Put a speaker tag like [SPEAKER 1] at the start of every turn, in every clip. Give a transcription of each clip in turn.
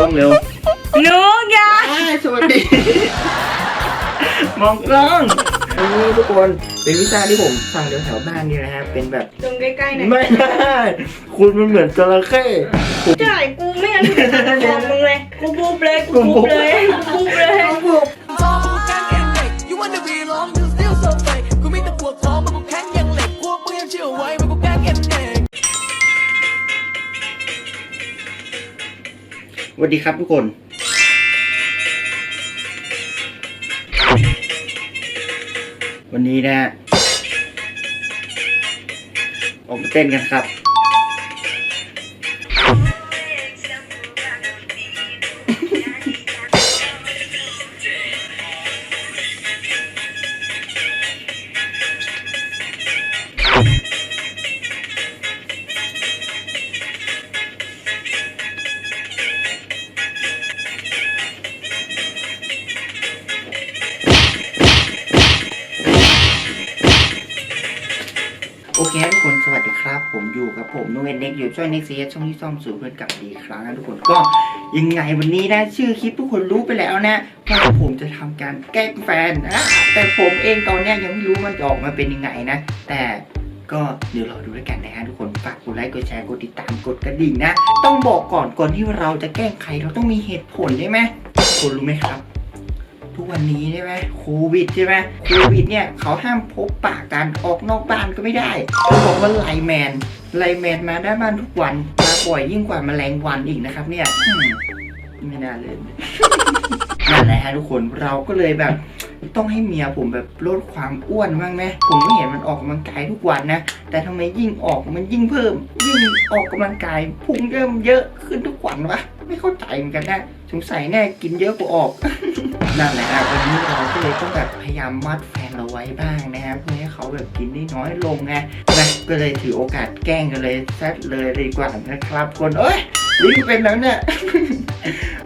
[SPEAKER 1] กล้องเร็ว
[SPEAKER 2] หนูอยา
[SPEAKER 1] อ่าสวัสดี มองกล้องอันนี้ทุกคนเป็นวิชาที่ผมสั่งแถวๆบ้านนี่นะฮะเป็นแบบ
[SPEAKER 2] ตรงใกล้ๆหน่อย
[SPEAKER 1] ไม่ได้ คุณมันเหมือนจระเข้ผม
[SPEAKER 2] จ่ายกูไม่งั้นกูจะบอกมึงเลย กูบูบเลย กูบูบเลย กูบูบเลย
[SPEAKER 3] ทองกูแข็งเอ็นเด็ก you wanna be long วั
[SPEAKER 1] สดีครับทุกคนวันนี้นะออกมาเต้นกันครับ โอเคทุกคนสวัสดีครับ ผมอยู่กับผมนุ่งเอ็นเน็กอยู่ช่วยเน็กซีช่องที่ซ่อมสูงเพื่อนกับดีครั้งนะทุกคนก็ยังไงวันนี้นะชื่อคลิปทุกคนรู้ไปแล้วนะว่าผมจะทำการแกล้งแฟนนะแต่ผมเองตอนนี้ยยังไม่รู้มันจะออกมาเป็นยังไงนะ แต่ก็เดี๋ยวรอดูแล้วกันนะฮะทุกคนฝากกดไลค์กดแชร์กดติดตามกดกระดิ่งนะ ต้องบอกก่อนก่อนที่เราจะแกล้งใครเราต้องมีเหตุผลใช่ไหมทุกคนรู้ไหมครับ ทุกวันนี้ใช่ไหมโควิดใช่ไหมโควิดเนี่ยเขาห้ามพบปะกันออกนอกบ้านก็ไม่ได้เขาบอกว่าไลแมนไลแมนมาได้บ้านทุกวันมาบ่อยยิ่งกว่าแมลงวันอีกนะครับ เนี่ยไม่น่าเลยนั่นแหละฮะทุกคนเราก็เลยแบบต้องให้เมียผมแบบลดความอ้วนบ้างไหมผมไม่เห็นมันออกกำลังกายทุกวันนะ แต่ทำไมยิ่งออกมันยิ่งเพิ่ม ยิ่งออกกำลังกายพุงเริ่มเยอะขึ้นทุกวันวะ ไม่เข้าใจเหมือนกันนะ สงสัยแน่กินเยอะกว่าออก นั่นแหละครับวันนี้เราก็เลยต้องแบบพยายามมัดแฟนเราไว้บ้างนะครับเพื่อให้เขาแบบกินได้น้อยลงไงนะก็เลยถือโอกาสแกล้งกันเลยแซดเลยดีกว่านะครับคนเอ้ยลิ้นเป็นแล้วเนี่ย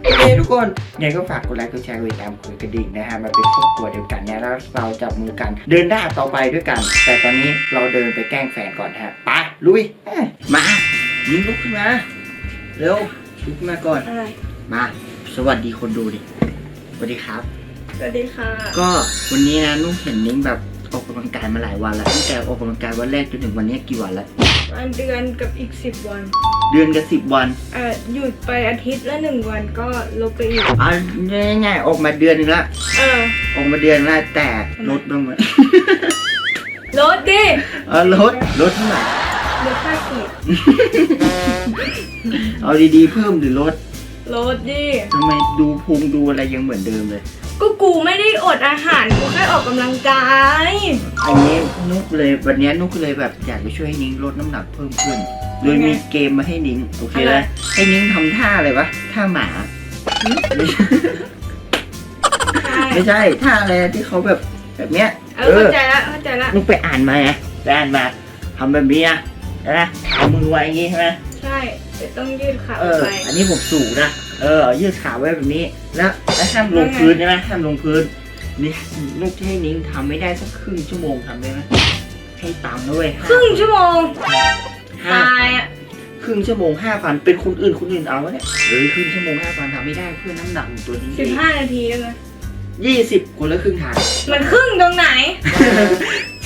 [SPEAKER 1] โอเคทุกคนยังไงก็ฝากกดไลค์กดแชร์กดติดตามกดกระดิ่งนะฮะมาเป็นครอบครัวเดียวกันเนี่ยแล้วเราจับมือกัน เดินหน้าต่อไปด้วยกัน แต่ตอนนี้เราเดินไปแกล้งแฟนก่อนฮะไปลุยเอ้ยมายิงลุกขึ้นมาเร็วลุกขึ้นมาก่อน
[SPEAKER 2] อะไร
[SPEAKER 1] มา สวัสดีคนดูดิสวัสดีครับ
[SPEAKER 2] สวัสดีค่ะ
[SPEAKER 1] ก็วันนี้นะนุ่งเห็นนิ้งแบบออกกำลังกายมาหลายวันแล้วตั้งแต่ออกกำลังกายวันแรกจนถึงวันนี้กี่วันแล้ว
[SPEAKER 2] วันเดือนกับอีกสิบวัน
[SPEAKER 1] เดือนกับสิบวัน
[SPEAKER 2] เอ่อหยุดไปอาทิตย์ละหนึ่งวันก็ลบไปอีก
[SPEAKER 1] อะง่ายๆออกมาเดือนหนึงละ
[SPEAKER 2] เออ
[SPEAKER 1] ออกมาเดือนละแต่ลดบ้างไหม
[SPEAKER 2] ลดดิ
[SPEAKER 1] เออลดลดเท่าไหร่
[SPEAKER 2] ลดค่าขีด
[SPEAKER 1] เอาดีๆเพิ่มหรือลด
[SPEAKER 2] ลดดิ
[SPEAKER 1] ทำไมดูพุงดูอะไรยังเหมือนเดิมเลย
[SPEAKER 2] ก็กูไม่ได้อดอาหาร กูแค่ออกกำลังกาย
[SPEAKER 1] อันนี้นุกเลยวันนี้นุกเลยแบบอยากไปช่วยนิ้งลดน้ำหนักเพิ่มขึ้นโดยมีเกมมาให้นิ้งโอเคไหมให้นิ้งทำท่าอะไรวะท่าหมา
[SPEAKER 2] ใช่
[SPEAKER 1] ไม่ใช่ท่าอะไรที่เขาแบบแบบเนี้ย
[SPEAKER 2] เออเข้าใจละเข้าใจละ
[SPEAKER 1] นุกไปอ่านมาไงไปอ่านมาทำแบบนี้นะนะเอามือไว้อย่างงี้ใช่ไหม
[SPEAKER 2] ใช่แต่ต้องยืดขา
[SPEAKER 1] เอ
[SPEAKER 2] ออก
[SPEAKER 1] อ
[SPEAKER 2] ไป
[SPEAKER 1] อันนี้ผมสูงนะ เออ ยืดขาไว้แบบนี้ แล้วแล้วห้ามลงพื้นใช่ไหมห้ามลงพื้น นี่นุกจะให้นิ้งทำไม่ได้สักครึ่งชั่วโมงทำได้ไหมให้ตังค์ด้วย
[SPEAKER 2] ครึ่งชั่วโมง
[SPEAKER 1] ห้า
[SPEAKER 2] ตายอะ
[SPEAKER 1] ครึ่งชั่วโมงห้าพันเป็นคนอื่นคนอื่นเอาวะเนี่ยเฮ้ยครึ่งชั่วโมงห้าพันทำไม่ได้เพื่อน้ำหนักของตัวนี้
[SPEAKER 2] สิบห้านาทีได้ไหม
[SPEAKER 1] ยี่สิบคนละครึ่งทาง
[SPEAKER 2] มันครึ่งตรงไหน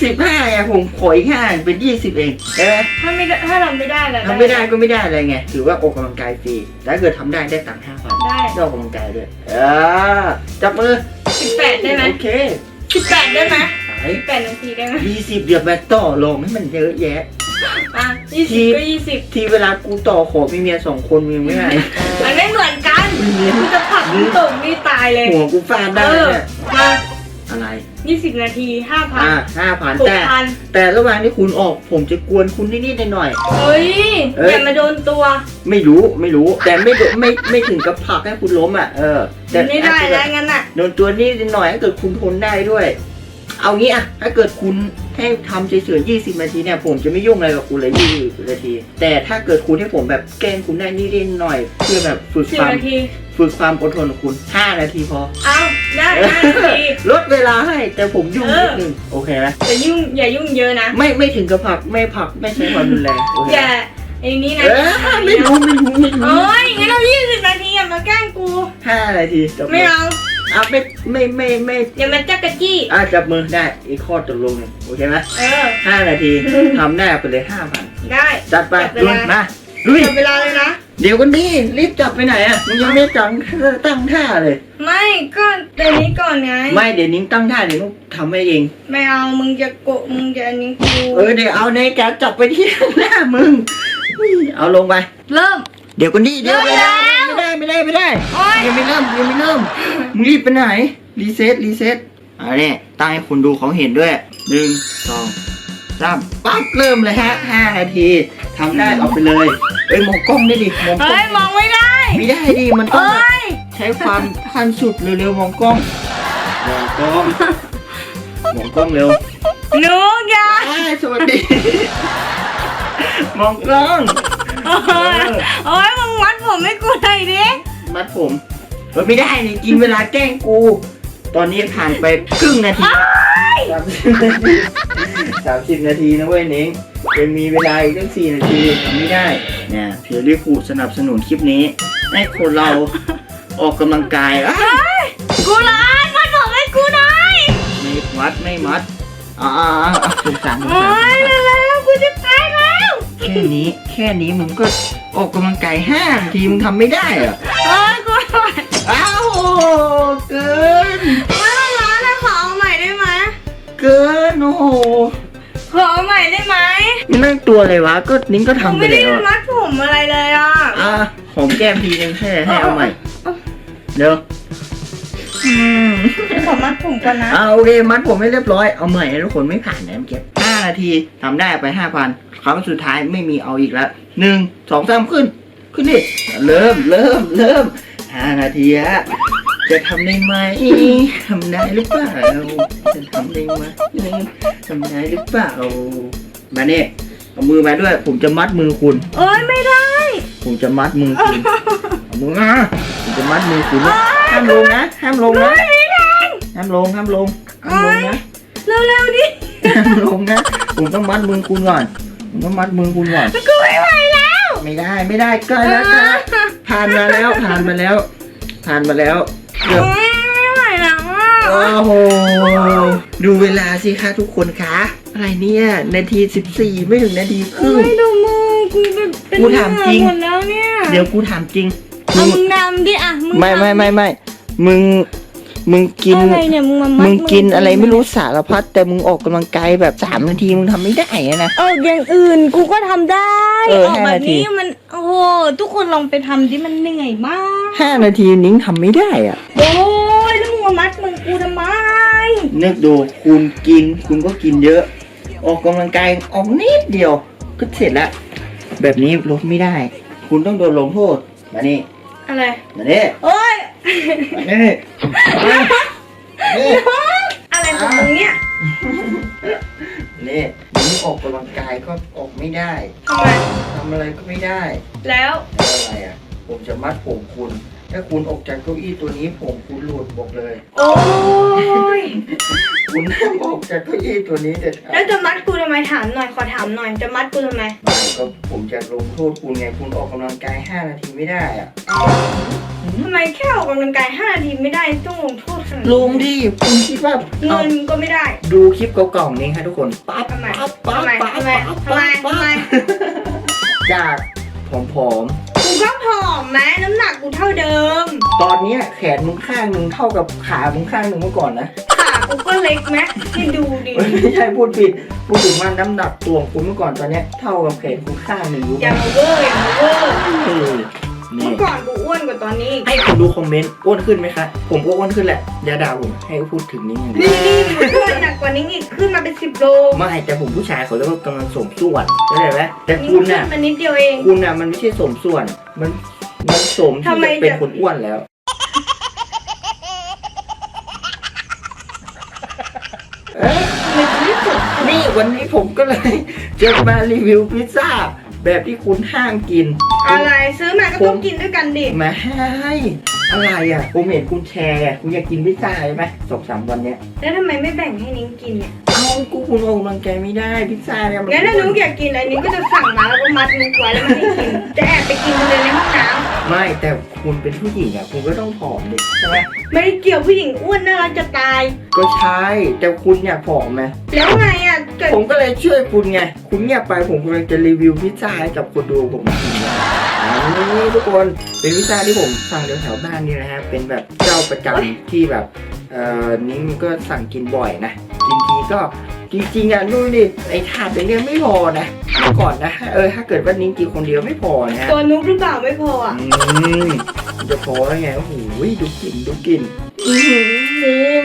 [SPEAKER 1] สิบห้าไงผมขออีกห้าเป็นยี่สิบเองใช่ไหม
[SPEAKER 2] ถ้าไม่ได้ถ้าเราไม่ได้แล้ว
[SPEAKER 1] ทำไม่ได้ก็ไม่ได้อะไรไง ถือว่าออกกำลังกายฟรีแต่ถ้าเกิดทำได้ได้ตังค์ห้าพัน
[SPEAKER 2] ได้
[SPEAKER 1] ได้ออกกำลังกายด้วยเออจับมือ
[SPEAKER 2] สิบแปดได้ไหม
[SPEAKER 1] โอเค
[SPEAKER 2] สิบแปดได้ไหม
[SPEAKER 1] ไป
[SPEAKER 2] สิบแปดนาทีได้ไหม
[SPEAKER 1] ยี่สิบเดี๋ยวมาต่อลงให้มันเยอะแยะ
[SPEAKER 2] อะยี่
[SPEAKER 1] ที
[SPEAKER 2] สิบก็ยี่สิบ
[SPEAKER 1] ทีเวลากูต่อขอมีเมียสองคนมึงไม่ได้
[SPEAKER 2] มันไม่เหมือนกัน
[SPEAKER 1] มึงเลี้ยง
[SPEAKER 2] กูจะผลักมึงตกนี่ตายเลย
[SPEAKER 1] หัวกูฟาดได้
[SPEAKER 2] เออ
[SPEAKER 1] เนี่ย
[SPEAKER 2] มา
[SPEAKER 1] อะไร
[SPEAKER 2] ยี่สิบนาทีห้าพัน
[SPEAKER 1] อ่าห้าพัน
[SPEAKER 2] หก
[SPEAKER 1] แต่
[SPEAKER 2] พัน
[SPEAKER 1] แต่ระหว่างที่คุณออกผมจะกวนคุณนิดๆหน่อย
[SPEAKER 2] เฮ้ย
[SPEAKER 1] เอ้ย
[SPEAKER 2] อย่ามาโดนตัว
[SPEAKER 1] ๆไม่รู้ไม่รู้ แต่ไม่โดไม่ไม่ถึงกับผลักให้คุณล้มอะเออแต่
[SPEAKER 2] ไม่ได้
[SPEAKER 1] อาจจะ
[SPEAKER 2] แล้วงั้นอะ
[SPEAKER 1] โดนตัวนิดหน่อยถ้าเกิดคุณทนได้ด้วย เอางี้อะถ้าเกิดคุณให้ทำเฉยๆยี่สิบนาทีเนี่ย ผมจะไม่ยุ่งอะไรกับคุณเลยยี่สิบนาที แต่ถ้าเกิดคุณให้ผมแบบแกล้งคุณได้นิดๆหน่อยๆเพื่อแบบฝึก
[SPEAKER 2] สิบ
[SPEAKER 1] ความ
[SPEAKER 2] นาที
[SPEAKER 1] ฝึกความอดทนของคุณห้านาทีพอ
[SPEAKER 2] เอาได้ห้านาที
[SPEAKER 1] ลดเวลาให้แต่ผมยุ่งนิดนึงโอเคไหม
[SPEAKER 2] แต่ยุ่งอย่ายุ่งเยอะนะ
[SPEAKER 1] ไม่ไม่ถึงกับผลักไม่ผลักไม่ใช้ความรุนแรงโอเค
[SPEAKER 2] อย่าไอ้นี่นะ
[SPEAKER 1] เออไม่รู้ไม่รู้ไม่รู้
[SPEAKER 2] โอ้ยงั้นเรายี่สิบนาทีอย่ามาแกล้งกู
[SPEAKER 1] ห้านาทีจบ
[SPEAKER 2] ไม่เอา
[SPEAKER 1] อะไม่ไม่ไม่ไม่
[SPEAKER 2] อย่ามาจักกะจี้
[SPEAKER 1] อะจับมือได้อีกข้อตกลงหนึ่งโอเคไหม
[SPEAKER 2] เออ
[SPEAKER 1] ห้านาทีทำได้ไปเลยห้าพัน
[SPEAKER 2] ได้
[SPEAKER 1] จัดไป
[SPEAKER 2] จับเว
[SPEAKER 1] ลุย
[SPEAKER 2] ลา
[SPEAKER 1] มาลุย
[SPEAKER 2] จับเวลาเลยนะ
[SPEAKER 1] เดี๋ยวกันดิรีบจับไปไหนอะมึงยังไม่ตั้งตั้งท่าเลย
[SPEAKER 2] ไม่ก็เดี๋ยวนี้ก่อนไง
[SPEAKER 1] ไม่เดี๋ยวนิ้งตั้งท่าเดี๋ยวต้องทำให้เอง
[SPEAKER 2] ไม่เอา มึงจะโกะมึงจะอันนี้กู
[SPEAKER 1] เออเดี๋ยวเอาในแกจับไปที่หน้ามึง เอาลงไป
[SPEAKER 2] เริ่ม
[SPEAKER 1] เดี๋ยวกันดิเดี๋ยว
[SPEAKER 2] เริ่มแล้ว
[SPEAKER 1] ไม่ได้ไม่ได้ไม่ได้
[SPEAKER 2] โอ๊ย
[SPEAKER 1] ยังไม่เริ่มยังไม่เริ่มมึงรีบไปไหนรีเซ็ตรีเซ็ตเอันนี้ตั้งให้คนดูเขาเห็นด้วยหนึ่งสองสามปั๊บเริ่มเลยฮะห้านาทีทำได้เอาไปเลยเอ้ยมองกล้องได้ดิมองกล้
[SPEAKER 2] เฮ้
[SPEAKER 1] อยง
[SPEAKER 2] มองไม่ได้
[SPEAKER 1] ไม่ได้ดิมันต้อง
[SPEAKER 2] เอ้ย
[SPEAKER 1] ใช้ความขั้นสุดเร็วๆมองกล้องมองกล้องมองกล้องเร็ว
[SPEAKER 2] หนูอย่า
[SPEAKER 1] อ้ายสวัสดีมองกล้อง
[SPEAKER 2] โอ้ยมึงมัดผมให้กูหน่อยดิ
[SPEAKER 1] มัดผมเฮ้ยไม่ได้นี่กินเวลาแกล้งกู ตอนนี้ผ่านไปครึ่งนาทีสามสิบนาทีสามสิบนาทีนะเว้ยเน้งยังมีเวลาอีกตั้งสี่นาทีทำไม่ได้เนี่ยเพียรีคูสนับสนุนคลิปนี้ให้คนเราออกกำลังกายอะ
[SPEAKER 2] กูร้านมัดผมให้กูหน่อย
[SPEAKER 1] ไม่มัดไม่มัดอ่าสงสารสงสาร
[SPEAKER 2] แล้ว
[SPEAKER 1] แค่นี้แค่นี้มึงก็ออกกำลังกายห้านาทีมึงทำไม่ได้เหรอ
[SPEAKER 2] โอ้ยกูร้อน
[SPEAKER 1] อ้าวเกิน
[SPEAKER 2] ไม่ร้อนนะขอเอาใหม่ได้ไหม
[SPEAKER 1] เกินโอ้โห
[SPEAKER 2] ขอเอาใหม่ได้ไหม
[SPEAKER 1] มันนั่งตัวอะไรวะก็นิ้งก็
[SPEAKER 2] กู
[SPEAKER 1] ทำไป
[SPEAKER 2] ไม่ได้
[SPEAKER 1] แล้วอะ
[SPEAKER 2] มัดผมอะไรเลยอะ
[SPEAKER 1] อะหอมแก้มทีนึงแค่ให้เอาใหม่ เดี๋ยวอืม
[SPEAKER 2] ขอมัดผมก่อนนะ
[SPEAKER 1] อ่าโอเค มัดผมไม่เรียบร้อย เอาใหม่ให้ทุกคนไม่ผ่านนะเมื่อกี้ห้านาทีทำได้ไปห้าพัน ครั้งสุดท้ายไม่มีเอาอีกแล้วหนึ่งสองสามขึ้น ขึ้นดิเริ่มเริ่มเริ่มห้านาทีฮะจะทำได้ไหมทำได้หรือเปล่าจะทำได้ไหมทำได้หรือเปล่ามาเนี่ยเอามือมาด้วย ผมจะมัดมือคุณ
[SPEAKER 2] โอ้ยไม่ได้
[SPEAKER 1] ผมจะมัดมือคุณเอามือมาผมจะมัดมือคุณนะห้ามลงนะห้ามลงนะ
[SPEAKER 2] ไม่ได้
[SPEAKER 1] ห้ามลงห้ามลงห้ามลงนะ
[SPEAKER 2] เร็วๆดิ
[SPEAKER 1] ห้ามลงนะ ผมต้องมัดมือคุณก่อน ผมต้องมัดมือคุณก่อน
[SPEAKER 2] กูไม่ไหวแล้ว
[SPEAKER 1] ไม่ได้ไม่ได้ใกล้แล้วใกล้แล้วผ่านมาแล้วผ่านมาแล้วผ่านมาแล้วเกือบ
[SPEAKER 2] โอ้ยไม่ไหวแล้วอะ
[SPEAKER 1] โอ้โห ดูเวลาสิคะทุกคนคะ อะไรเนี่ย นาทีสิบสี่ไม่ถึงนาทีครึ่ง
[SPEAKER 2] ไม่ดูมือกูเป็นเป็น
[SPEAKER 1] กูถามจริง
[SPEAKER 2] หมดแล้วเนี่ย
[SPEAKER 1] เดี๋ยวกูถามจริง
[SPEAKER 2] เอามึงดำดิอะมึง
[SPEAKER 1] ไม่
[SPEAKER 2] ทำ
[SPEAKER 1] ไม่ไม่ไม่มึง มึงกิน
[SPEAKER 2] อะไรเนี่ยมึงมามัด
[SPEAKER 1] มึงกิน
[SPEAKER 2] มื
[SPEAKER 1] อะไรไม่รู้สารพัดแต่มึงออกกำลังกายแบบสามนาทีมึงทำไม่ได้อะนะ
[SPEAKER 2] เอออย่างอื่นกูก็ทำได้
[SPEAKER 1] เออ
[SPEAKER 2] ออก
[SPEAKER 1] ห้า
[SPEAKER 2] แบบ
[SPEAKER 1] นาที
[SPEAKER 2] นี้มันโอ้โหทุกคนลองไปทำดิมันเหนื่อยมาก
[SPEAKER 1] ห้านาทีนิ้งทำไม่ได้อะ
[SPEAKER 2] โอ้ยแล้วมึงมามัดมึงกูทำไม
[SPEAKER 1] นึกดูคุณกินคุณก็กินเยอะ ออกกำลังกายออกนิดเดียว ก็เสร็จแล้วแบบนี้ลดไม่ได้ คุณต้องโดนลงโทษมานี่
[SPEAKER 2] อะไร
[SPEAKER 1] มานี่
[SPEAKER 2] โอ้ย
[SPEAKER 1] มานี่มานี่
[SPEAKER 2] อะไรของมึงเนี่ย
[SPEAKER 1] นี่นิ้งออกกำลังกายก็ออกไม่ได้
[SPEAKER 2] ทำไม
[SPEAKER 1] ทำอะไรก็ไม่ได้
[SPEAKER 2] แล้ว
[SPEAKER 1] แล้วอะไรอะ ผมจะมัดผมคุณ ถ้าคุณออกจากเก้าอี้ตัวนี้ผมคุณหลุดบอกเลย
[SPEAKER 2] โอ้ย
[SPEAKER 1] คุณห้ามออกจากเก้าอี้ตัวนี้เด็ดขา
[SPEAKER 2] แล้ว
[SPEAKER 1] ด
[SPEAKER 2] จะมัดกูทำไมถามหน่อยขอถามหน่อยจะมัดกูทำไม
[SPEAKER 1] ไม่ก็ผมจะลงโทษคุณไงคุณออกกำลังกาย 5 นาทีไม่ได้อะ
[SPEAKER 2] ทำไมแค่ออกกำลังกาย5นาทีไม่ได้ต้องลงโทษขนาด
[SPEAKER 1] ล
[SPEAKER 2] นี้
[SPEAKER 1] งดิคุณคิดว่า
[SPEAKER 2] เงินก็ไม่ได้
[SPEAKER 1] ดูคลิปเก่าๆนี้ครับทุกคนปั๊บ
[SPEAKER 2] ทำไม
[SPEAKER 1] ปั๊บปั๊บ
[SPEAKER 2] ทำไม
[SPEAKER 1] ปั๊บ
[SPEAKER 2] ทำไม
[SPEAKER 1] ปั๊บ
[SPEAKER 2] ทำไม
[SPEAKER 1] ปั๊บ
[SPEAKER 2] ทำไม
[SPEAKER 1] จาก ผอม
[SPEAKER 2] กูก็ผอมแม้น้ำหนักกูเท่าเดิม
[SPEAKER 1] ๆ ตอนเนี้ยแขนมึงข้างหนึ่งเท่ากับขามึงข้างหนึ่งเมื่อก่อนนะ
[SPEAKER 2] ขากูก็เล็กแม้ให้ดูดิ
[SPEAKER 1] เฮ้ยไม่ใช่พูดผิดพูดถึงว่าน้ำหนักตัวของคุณเมื่อก่อนตอนเนี้ยเท่ากับแขนคุณข้างหนึ่งรู้ไห
[SPEAKER 2] อ
[SPEAKER 1] ม
[SPEAKER 2] ย่ามาเวอร์อย่ามาเวอร์
[SPEAKER 1] เออ นี่
[SPEAKER 2] เมื่อก่อนกูอ้วนกว่าตอนนี้อีก
[SPEAKER 1] ให้ผมดูคอมเมนต์อ้วนขึ้นไหมคะ ผมก็อ้วนขึ้นแหละอย่าด่าผมให้พูดถึงนี้อย่างเดียว
[SPEAKER 2] นี่นี่กูอ้วนหนักกว่านี้อีกขึ้นมาเป็นสิบโล
[SPEAKER 1] ไม่แต่ผมผู้ชายเขาเรียกว่ากำลังสมส่วนเข้าใจไหมแต่
[SPEAKER 2] นี่
[SPEAKER 1] คุณ
[SPEAKER 2] ขึ้น
[SPEAKER 1] น่ะ
[SPEAKER 2] มานิดเดียวเอง
[SPEAKER 1] คุณน่ะมันไม่ใช่สมส่วน มันมันสมที่
[SPEAKER 2] ทำไม
[SPEAKER 1] จะเป็น
[SPEAKER 2] จะ
[SPEAKER 1] คนอ้วนแล้วเอ้ย
[SPEAKER 2] ทำไมกูไม่สุด
[SPEAKER 1] นี่วันนี้ผมก็เลยจะมารีวิวพิซซ่า แบบที่คุณห้ามกิน
[SPEAKER 2] อะไรซื้อมาก็ต้องกินด้วยกันดิ
[SPEAKER 1] มาให้ผ อะไรอะผมเห็นคุณแชร์อะคุณอยากกินพิซซ่าใช่ไหมสองสามวันเนี้ย
[SPEAKER 2] แล้วทำไมไม่แบ่งให้นิ้งกินเนี่ย
[SPEAKER 1] เอากูคุณออกกำลังกายไม่ได้พิซซ่าเนี่ยมั
[SPEAKER 2] งั้นถ้านุ๊กอยากกินอันนี้ก็จะสั่งมาแล้วก็มัดนุ๊กไว้แล้วไม่ให้กิน จะแอบไปกินคนเดียวในห้องน้
[SPEAKER 1] ไม่แต่คุณเป็นผู้หญิงอะคุณก็ต้องผอมดิใช่ไหมำ
[SPEAKER 2] ไม่ได้เกี่ยวผู้หญิงอ้วนน่ารักจะตาย
[SPEAKER 1] ก็ใช่แต่คุณอยากผอมไหม
[SPEAKER 2] แล้วไงอะเกิด
[SPEAKER 1] ผมก็เลยช่วยคุณไง คุณเงียบไปผมกำลังจะรีวิวพิซซ่าให้กับคนดูผมกิน นะอันนี้ทุกคนเป็นพิซซ่าที่ผมสั่งแถวๆบ้านนี่นะฮะเป็นแบบเจ้าประจำที่แบบเอ่อนิ้งก็สั่งกินบ่อยนะกินทีก็จริงๆอะนู่นนี่ไอ้ถาดอย่างเดียวไม่พอนะเมื่อก่อนนะเออถ้าเกิดว่านิ้งกินคนเดียวไม่พอนะฮะ
[SPEAKER 2] ตัวนุ๊กหรือเปล่าไม่พออะ
[SPEAKER 1] อืมมันจะพอได้ไงโอ้โหดูกลิ่นดูกลิ่นอื้อหือ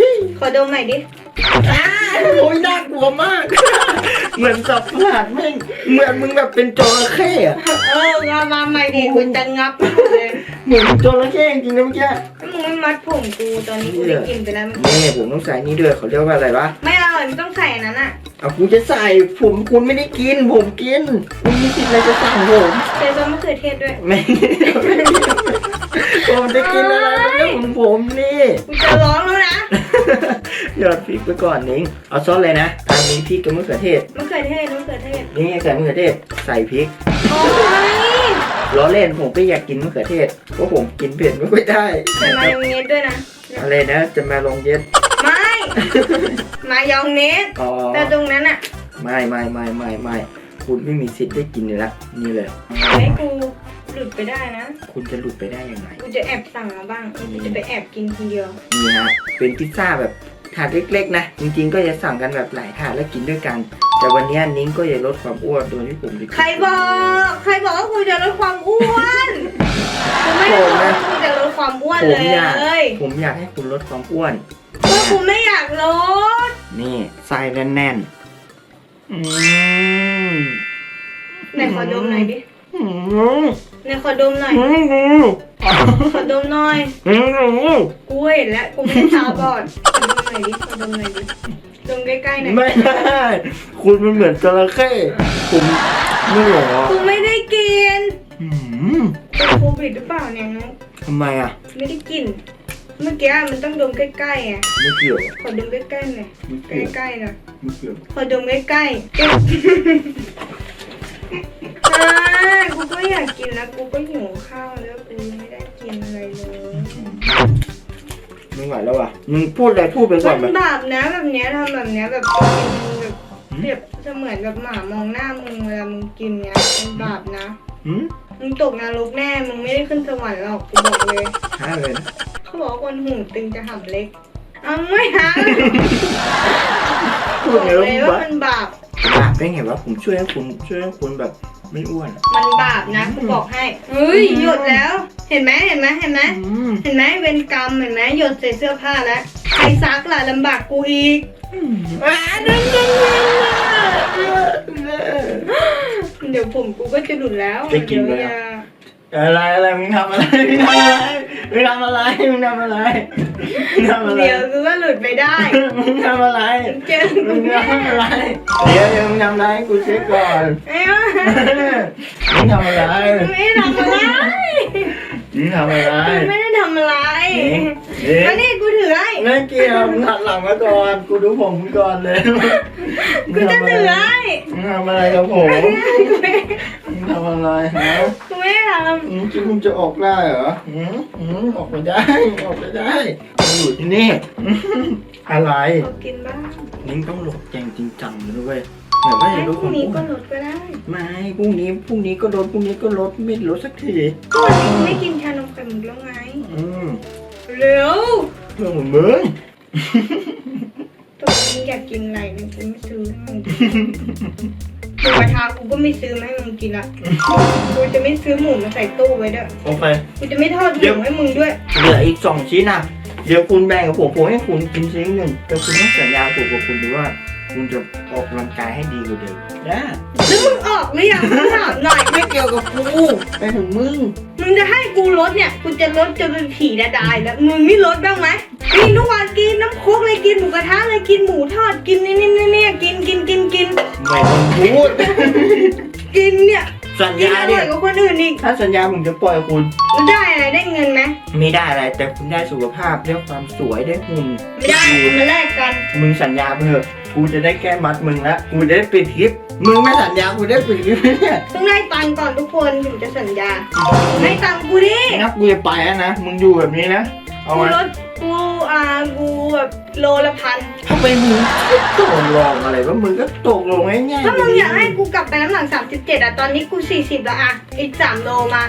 [SPEAKER 1] นิ้ง
[SPEAKER 2] ขอดมหน่อยดิ
[SPEAKER 1] อ้าโอ้ยน่ากลัวมาก เหมือนสับประหลาดแม่งเหมือนมึงแบบเป็นจระเข้อะ
[SPEAKER 2] เออมามาใหม่ดิคุณจะงับเลย
[SPEAKER 1] เหมือนจระเข้จริงๆนะเมื่อกี้
[SPEAKER 2] ถ้ามึงไม่มัดผมกูตอนนี้กูได้กินไปแล้วมัน
[SPEAKER 1] นี่ผมต้องใส่นี่ด้วยเขาเรียกว่าอะไรวะ
[SPEAKER 2] ไม่อร่อยไม่ต้องใส่อันนั้นอะ
[SPEAKER 1] เอาคุณจะใส่ผมคุณไม่ได้กิน ผมกินคุณมีสิทธิ์อะไรจะสั่งผม
[SPEAKER 2] ใส่ซอสมะเขือเทศด้วย
[SPEAKER 1] ไม่ ผมจะกินอะไรเป็นเรื่องของผมนี่
[SPEAKER 2] กูจะร้องแล้วนะ
[SPEAKER 1] หยอดพริกไปก่อนนิ้งเอาซอสเลยนะอันนี้พริกกับมะเขือเทศ
[SPEAKER 2] มะเขือเทศมะเขือเทศ
[SPEAKER 1] นี่ใส่มะเขือเทศ ใส่พริก
[SPEAKER 2] โอ้ย
[SPEAKER 1] ล้อเล่นผมก็อยากกินมะเขือเทศเพราะผมกินเผ็ดไม่ค่อยได้
[SPEAKER 2] ใส่มายองเนสด้วยนะ
[SPEAKER 1] อะไรนะ จะมาลงเย็ด
[SPEAKER 2] ไม่ มายองเนส
[SPEAKER 1] อ๋อ
[SPEAKER 2] แต่ตรงนั้นอะ
[SPEAKER 1] ไม่ไม่ไม่ไม่ไม่คุณไม่มีสิทธิ์ได้กินเลยละนี่เลย
[SPEAKER 2] ให้กู หลุดไปได้นะ
[SPEAKER 1] คุณจะหลุดไปได้ยังไง
[SPEAKER 2] กูจะแอบสั่งมาบ้างกูจะไปแอบกินคนเดียว
[SPEAKER 1] นี่ฮะเป็นพิซซ่าแบบถาดเล็กๆ นะ จริงๆ ก็จะสั่งกันแบบหลายถาดแล้วกินด้วยกัน แต่วันนี้นิ้งก็จะลดความอ้วนโดยที่ผมจะกิน
[SPEAKER 2] ใครบอก ใครบอกว่ากูจะลดความอ้วนกูไม่ได้บอกว่ากูจะลดความอ้วน
[SPEAKER 1] ผ
[SPEAKER 2] เล
[SPEAKER 1] มอยาก
[SPEAKER 2] ย
[SPEAKER 1] ผมอยากให้คุณลดความอ้วน
[SPEAKER 2] ก็กูไม่อยากลด
[SPEAKER 1] นี่ไส้แน่นๆอืม
[SPEAKER 2] ไหนขอดมหน่อยดิ
[SPEAKER 1] อืม
[SPEAKER 2] ไหนขอดมหน่อย
[SPEAKER 1] อืม
[SPEAKER 2] ขอดมหน่อย
[SPEAKER 1] อืม
[SPEAKER 2] กูเห็นแล้วกูไม่ได้ตาบอดขอดมหน่อยดิขอดมหน่อยดิดมใกล้ๆหน่อย
[SPEAKER 1] ไม่ได้คุณมันเหมือนจระเข้ผมไม่หรอ
[SPEAKER 2] กูไม่ได้กิน
[SPEAKER 1] อืม
[SPEAKER 2] เป็นโควิดหรือเปล่าเนี่ยน้อง
[SPEAKER 1] ทำไมอะ
[SPEAKER 2] ไม่ได้กิน เมื่อกี้มันต้องดมใกล้ๆอะ
[SPEAKER 1] ไม่เกี่ยว
[SPEAKER 2] ขอดมใกล้ๆหน่อย
[SPEAKER 1] ไม่เกี่ยว
[SPEAKER 2] ใกล้ๆหน่อย
[SPEAKER 1] ไม่เกี่ยว
[SPEAKER 2] ขอดมใกล้ๆอ่า กูก็อยากกินนะกูก็หิวข้าวแล้วกูไม่ได้กินอะไรเลย
[SPEAKER 1] ไม่ไหวแล้วอะมึงพูดอะไรพูดไปก่
[SPEAKER 2] มั
[SPEAKER 1] อน
[SPEAKER 2] น
[SPEAKER 1] แบบ
[SPEAKER 2] บาปนะแบบเนี้ยทำแบบเนี้ยแบบแบบเปรียบเสมือนแบบหมามองหน้ามึงเวลามึงกินเนี้ยเป็นบาปนะ
[SPEAKER 1] หืม
[SPEAKER 2] มึงตกนรกแน่ มึงไม่ได้ขึ้นสวรรค์หรอกกูบอกเลย
[SPEAKER 1] ช้าเลยนะ
[SPEAKER 2] เขาบอกว่าคนหูตึงจะหับเล็กเอาไม่หา
[SPEAKER 1] พู
[SPEAKER 2] บ
[SPEAKER 1] ด
[SPEAKER 2] อก
[SPEAKER 1] ไง
[SPEAKER 2] เลย
[SPEAKER 1] ว่า
[SPEAKER 2] ว่ามันบาป
[SPEAKER 1] บาปได้ไงวะผมช่วยให้คุณช่วยให้คุณแบบ ไม่อ้วน
[SPEAKER 2] มันบาปนะกูบอกให้เฮ้ยหยดแล้ว เห็นไหมเห็นไหมเห็นไหม
[SPEAKER 1] อืม
[SPEAKER 2] เห็นไหมเวรกรรมเห็นไหมหยดใส่เสื้อผ้าแล้วใครซักล่ะลำบากกูอีก
[SPEAKER 1] อ่านั่นนั่นนั่นนั่น
[SPEAKER 2] เดี๋ยวผมกูก็จะหลุดแล้ว
[SPEAKER 1] จะกินไหม
[SPEAKER 2] เดี๋ยว
[SPEAKER 1] อะ
[SPEAKER 2] อย่า
[SPEAKER 1] อะไรอะไรมึงทำอะไรมึงทำอะไรมึงทำอะไรมึงทำอะไรมึงทำอะไร
[SPEAKER 2] เดี๋ยวกูก็หลุดไปได้
[SPEAKER 1] มึงทำอะไร
[SPEAKER 2] เจอ
[SPEAKER 1] มึ
[SPEAKER 2] มึ
[SPEAKER 1] ง
[SPEAKER 2] งแน่
[SPEAKER 1] ทำอะไรเดี๋ยวเดี๋ยวมึงทำอะไรให้กูเช็คก่อน
[SPEAKER 2] ไอ้วะ
[SPEAKER 1] มึงทำอะไร
[SPEAKER 2] มึงไม่ได้ทำอะไร
[SPEAKER 1] มึงทำอะไร
[SPEAKER 2] มึงไม่ได้ทำ อะไร
[SPEAKER 1] เอ๊ะ
[SPEAKER 2] มานี่กูถือให้
[SPEAKER 1] ไม่เกี่ยวมึงหันหลังมาก่อน กูดูผมมึงก่อนเลย
[SPEAKER 2] กูจะถือให้
[SPEAKER 1] มึงทำอะไรกับผมมึงทำอะไรฮะ
[SPEAKER 2] กูไม่ได้ท
[SPEAKER 1] อืมคิดมึงจะออกได้เหรออืมอืมออกไม่ได้ ออกไม่ได้มึงอยู่ที่นี่อืมอะไรำ
[SPEAKER 2] ขอกินบ้าง
[SPEAKER 1] นิ้งต้องหลบแจงจริงจังเลยด้วยแบบว่าอ
[SPEAKER 2] ไอ้
[SPEAKER 1] ย่า
[SPEAKER 2] พ
[SPEAKER 1] ดู
[SPEAKER 2] รุ่
[SPEAKER 1] ของ
[SPEAKER 2] งนี้
[SPEAKER 1] อ้ว
[SPEAKER 2] ก็
[SPEAKER 1] น
[SPEAKER 2] ลดก็ได้
[SPEAKER 1] ไม่พรุ่งนี้พรุ่งนี้ก็ลดพรุ่งนี้ก็ลดไม่ลดสักที
[SPEAKER 2] ก็วันนี้กูไม่กินชานมไข่มุกแล้วไง
[SPEAKER 1] อืม
[SPEAKER 2] เร็ว
[SPEAKER 1] เรื่องของมึง
[SPEAKER 2] ตัวมึงอยากกินอะไรเนี่ยกูไม่ซื้อให้มึงกินหมูกระทะกูก็ไม่ซื้อมาให้มึงกินละกูจะไม่ซื้อหมูมาใส่ตู้ไว้ด้วย
[SPEAKER 1] โอเค
[SPEAKER 2] กูจะไม่ทอดหมูให้มึงด้วย
[SPEAKER 1] เหลืออีกสองชิ้นอะ เดี๋ยวคุณแบ่งกับผมผมให้คุณกินชิ้นหนึ่งแต่คุณต้องสัญญาผมกับคุณดูว่า คุณจะออกกำลังกายให้ดีกว่าเดิมนะ
[SPEAKER 2] แล้วมึงออกหรือยังมึงถามหน่อย
[SPEAKER 1] ไม่เกี่ยวกับกูไปถึงมึง
[SPEAKER 2] มึงจะให้กูลดเนี่ย กูจะลดจนเป็นผีดาดายแล้วมึงไม่ลดบ้างไหมกินทุกวันกินน้ำโคกเลยกินหมูกระทะเลยกินหมูทอดกินนี่นี่นี่นี่กินกินกินกิน
[SPEAKER 1] ไม่ต้องพูด
[SPEAKER 2] กินเนี่ย
[SPEAKER 1] สัญ
[SPEAKER 2] ยิ่ง
[SPEAKER 1] ญา
[SPEAKER 2] อ
[SPEAKER 1] ดิ
[SPEAKER 2] ร่อยกว่าคนอื่นอีก
[SPEAKER 1] ถ้าสัญญาผมจะปล่อยคุณ
[SPEAKER 2] มันได้อะไรได้เงินไหม
[SPEAKER 1] ไม่ได้อะไร แต่คุณได้สุขภาพได้ความสวยได้หุ่น
[SPEAKER 2] ไม่ได้มาแลกกัน
[SPEAKER 1] มึงสัญญาไปเถอะ กูจะได้แก้มัดมึงละกูจะได้ปิดคลิป มึงไม่สัญญากูได้ปิดคลิปเนี่ย
[SPEAKER 2] ต้องได้ตังค์ก่อนทุกคนถึงจะสัญญาให้ตังค์กูดิ
[SPEAKER 1] งับกูจะไปแล้วนะ มึงอยู่แบบนี้นะ เอา
[SPEAKER 2] กู
[SPEAKER 1] มา
[SPEAKER 2] ลดกูอ่ากูแบบโลละพัน
[SPEAKER 1] ทำไมมึงตกลงอะไรว่ามึงก็ตกลงง่ายๆ
[SPEAKER 2] ถ้ามึงอยากให้กูกลับไปน้ำหนัก37อะ ตอนนี้กู 40 แล้วอะ อีก 3 โลมา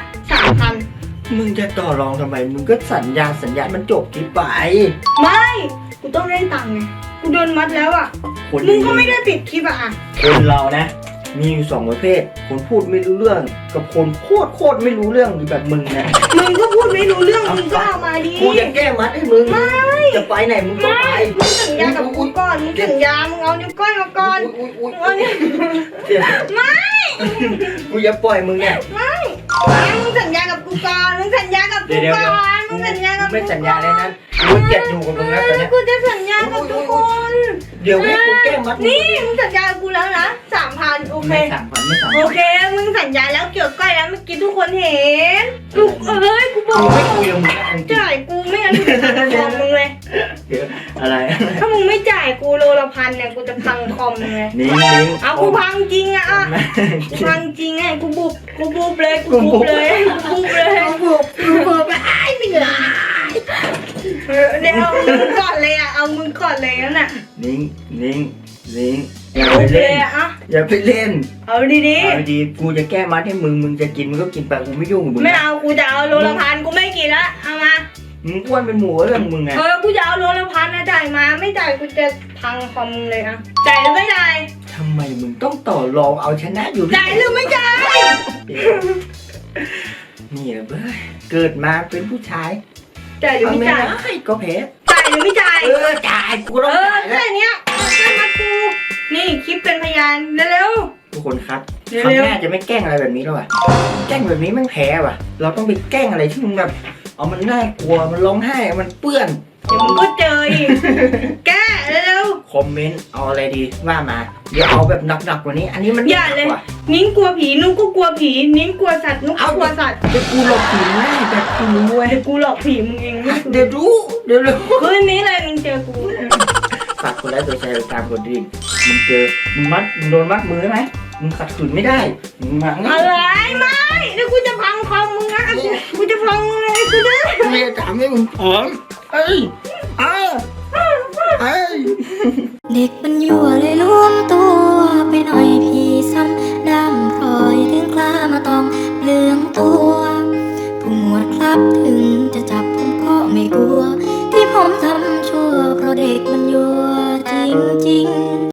[SPEAKER 2] 3,000
[SPEAKER 1] มึงจะต่อรองทำไม มึงก็สัญญาสัญญามันจบคลิปไป
[SPEAKER 2] ไม่ กูต้องได้ตังค์ไง กูโดนมัดแล้วอะ
[SPEAKER 1] คน
[SPEAKER 2] มึงก็ไม่ได้ปิดคลิปอะอะ
[SPEAKER 1] คนเรานะ มีอยู่สองประเภท คนพูดไม่รู้เรื่อง กับคนโคตรโคตรไม่รู้เรื่องแบบมึงนะ
[SPEAKER 2] มึงก็พูดไม่รู้เรื่อง มึงก็เอามาดิ
[SPEAKER 1] กูจะแก้มัดให้มึง
[SPEAKER 2] ไม่
[SPEAKER 1] จะไปไหนมึงก็
[SPEAKER 2] ไม่
[SPEAKER 1] ไป
[SPEAKER 2] มึงสัญญากับกูก่อนมึงสัญญา มึงเอานิ้วก้อยมาก่อน
[SPEAKER 1] อุ๊ยอุ๊ย
[SPEAKER 2] มึงเอานิ้ว
[SPEAKER 1] เดี๋ยว
[SPEAKER 2] ไม่
[SPEAKER 1] กูจะปล่อยมึงเนี่ย
[SPEAKER 2] ไม่ มึงสัญญากับกูก่อน มึงสัญญากับกู
[SPEAKER 1] เดี๋ยวเดี๋ยว
[SPEAKER 2] ก่
[SPEAKER 1] เดี๋ยว
[SPEAKER 2] อน มึงสัญญากับกู
[SPEAKER 1] ไม่สัญญาเลยนะกูเกลียดอยู่กับมึงแล้วตอนเนี้ย
[SPEAKER 2] กูจะสัญญากับทุกคน
[SPEAKER 1] เดี๋ยวให้กูแก้มัดมึง
[SPEAKER 2] นี่มึงสัญญากับกูแล้วนะสามพันโอเค
[SPEAKER 1] ไม่สามพันไม่สาม
[SPEAKER 2] โอ
[SPEAKER 1] พัน
[SPEAKER 2] เค มึงสัญญาแล้วเกี่ยวก้อยแล้วเมื่อกี้ทุกคนเห็นกูเอ้ยกูบอก
[SPEAKER 1] กูไม่คุยกับมึงแล้วจริง
[SPEAKER 2] จ่ายกูไม่งั้นกูจะพังคอมมึงเลย
[SPEAKER 1] ๆเดี๋ยวอะไร
[SPEAKER 2] ถ้ามึงไม่จ่ายกูโลละพันเนี่ยกูจะพังคอมมึงเลย
[SPEAKER 1] นิ้งนิ้ง
[SPEAKER 2] เอากูพังจริงอะอะกูพังจริงไงกูบุบกูบุบเลยกูบุบเลยกูบุ เอ
[SPEAKER 1] อ
[SPEAKER 2] เดี๋ยวเอามึงก่อนเลยอะเอามึงก่อนเลยนั่นน่ะ
[SPEAKER 1] นิ้งนิ้งนิ้งอย่า
[SPEAKER 2] บุ
[SPEAKER 1] ไป
[SPEAKER 2] บเล
[SPEAKER 1] เล่
[SPEAKER 2] ย
[SPEAKER 1] น
[SPEAKER 2] อะอะ
[SPEAKER 1] อย่าไปเล่น
[SPEAKER 2] เอาดี
[SPEAKER 1] เอาดีกูจะแก้มัดให้มึง มึงจะกินมึงก็กินไปกูไม่ยุ่งกับมึ
[SPEAKER 2] ๆ
[SPEAKER 1] ง
[SPEAKER 2] ไม่เอากูจะเอาโลละพันกูไม่กินละเอามา
[SPEAKER 1] มึงอ้วนเป็นหมูเรื่องมึงไง
[SPEAKER 2] เออกูจะเอาโลละพันนะจ่ายมา ไม่จ่ายกูจะพังคอมมึงเลยอะจ่ายหรือไม่จ่าย
[SPEAKER 1] ทำไมมึงต้องต่อรองเอาชนะอยู่ที่
[SPEAKER 2] จ่ายหรือไม่จ่าย
[SPEAKER 1] นี่แหละเบ้ยเกิดมาเป็นผู้ชาย
[SPEAKER 2] จ่ายหรือไม่
[SPEAKER 1] ทำไม่
[SPEAKER 2] จ่าย
[SPEAKER 1] ได้ก็แพ้
[SPEAKER 2] จ่ายหรือไม่จ่าย
[SPEAKER 1] เออจ่ายกู
[SPEAKER 2] เอ
[SPEAKER 1] ต้อง
[SPEAKER 2] อ
[SPEAKER 1] จ่ายแล้ว
[SPEAKER 2] แค่เนี้ยเอาแค่มัดกู นี่คลิปเป็นพยานเร็ว
[SPEAKER 1] ทุกคนครับ
[SPEAKER 2] เร็ว
[SPEAKER 1] ครั้งหน้าจะไม่แกล้งอะไรแบบนี้แล้วอะแกล้งแบบนี้แมันแพ้ว่ะ เราต้องไปแกล้งอะไรที่มันแบบเอามันน่ากลัวมันร้องไห้มันเปื้อน
[SPEAKER 2] ๆ เดี๋ยวมึงก็เจออีก แกเร็ว
[SPEAKER 1] คอมเมนต์เอาอะไรดีว่ามาเดี๋ยวเอาแบบหนักๆกว่านี้ อันนี้มัน
[SPEAKER 2] อย่าเลย
[SPEAKER 1] หนักกว่
[SPEAKER 2] ๆนิ้งกลัวผีนุ้งก็กลัวผี นิ้งกลัวสัตว์นุ้งก็กลัวสัตว์
[SPEAKER 1] จะกูหลบผีง่ายแต่กูรู้เว้ย
[SPEAKER 2] เดี๋ยวกูหลอกผีมึงเองไม่
[SPEAKER 1] เดี๋ยวรู้เดี๋ยวรู้
[SPEAKER 2] คืนนี้เลยมึงเจอกู
[SPEAKER 1] ฝากกดไลค์กดแชร์กดตามกดดิ่งมึงเจอมึงมัดมึงโดนมัดมือไหมมึงขัดขืนไม่ได้มึงมาง่า
[SPEAKER 2] อะ
[SPEAKER 1] ย
[SPEAKER 2] ไรไม่เดี๋ยวกูจะพังคอมมึงนะกูกูจะพังมึงเลยกูจะ
[SPEAKER 1] กูจะทำให้มึงผอม เอ้ยเอ้ยเด็
[SPEAKER 4] กมันยั่วเลยล้วงตัวไปหน่อยพี่ซ้ำดำพลอยถึงคลามาตองเลืองตัวผู้หมวดครับถึงจะจับผมก็ไม่กลัว ที่ผมทำชั่วเพราะเด็กมันยั่วจริงจริง